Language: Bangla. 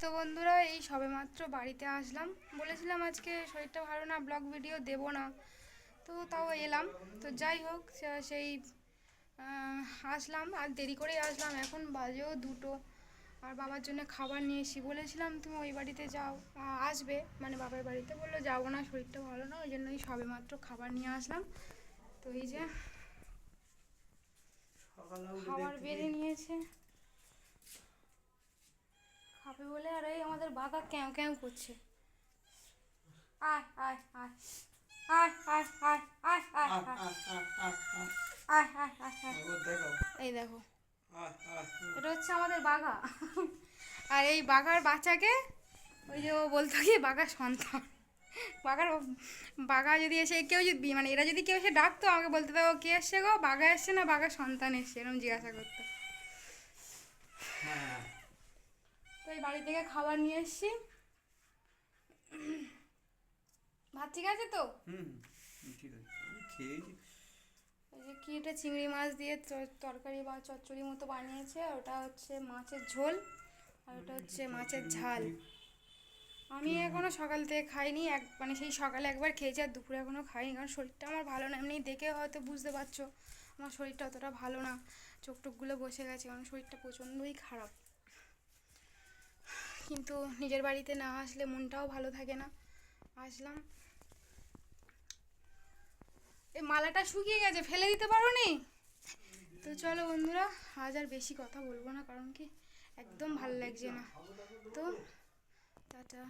তো বন্ধুরা এই সবেমাত্র বাড়িতে আসলাম। বলেছিলাম আজকে শরীরটা ভালো না ব্লগ ভিডিও দেব না। তো তাও এলাম। তো যাই হোক সেই আসলাম। আর দেরি করেই আসলাম। এখন বাজেও দুটো। আর বাবার জন্য খাবার নিয়ে এসি বলেছিলাম তুমি ওই বাড়িতে যাও। আসবে। মানে বাবার বাড়িতে বলল যাব না শরীরটা ভালো না। ওই জন্যই সবেমাত্র খাবার নিয়ে আসলাম। তো এই যে খাবার বেড়ে নিয়েছে। খাবে বলে আর এই আমাদের বাঘা ক্যাও ক্যাও করছে আয় আয় আয় আয় আয় আয় আয় আয় আয় এই দেখো এটা হচ্ছে আমাদের বাঘা আর এই বাঘার বাচ্চাকে ওই যে ও বলতো কি বাঘার সন্তান বাঘার বাঘা যদি এসে কেউ যদি মানে এরা যদি কেউ এসে ডাকতো আমাকে বলতে তো কে এসছে গো বাঘা এসছে না বাঘা সন্তান এসছে এরকম জিজ্ঞাসা করতো তো এই বাড়ি থেকে খাবার নিয়ে এসছি। ভাত ঠিক আছে তো? হুম ঠিক আছে। আমি খেয়েছি। এই যে কি এটা চিংড়ি মাছ দিয়ে তরকারি বা চচ্চড়ি মতো বানিয়েছে আর ওটা হচ্ছে মাছের ঝোল আর ওটা হচ্ছে মাছের ঝাল। আমি এখনও সকাল থেকে খাইনি এক মানে সেই সকালে একবার খেয়েছি আর দুপুরে এখনও খাইনি কারণ শরীরটা আমার ভালো না। এমনি দেখে হয়তো বুঝতে পারছ আমার শরীরটা অতটা ভালো না। চোখ টোকগুলো বসে গেছে কারণ শরীরটা প্রচণ্ডই খারাপ। কিন্তু নিজের বাড়িতে না আসলে মনটাও ভালো থাকে না। আসলাম। এই মালাটা শুকিয়ে গেছে, ফেলে দিতে পারো নি তো চলো বন্ধুরা, আজ আর বেশি কথা বলব না, কারণ কি একদম ভালো লাগছে না। তো টাটা।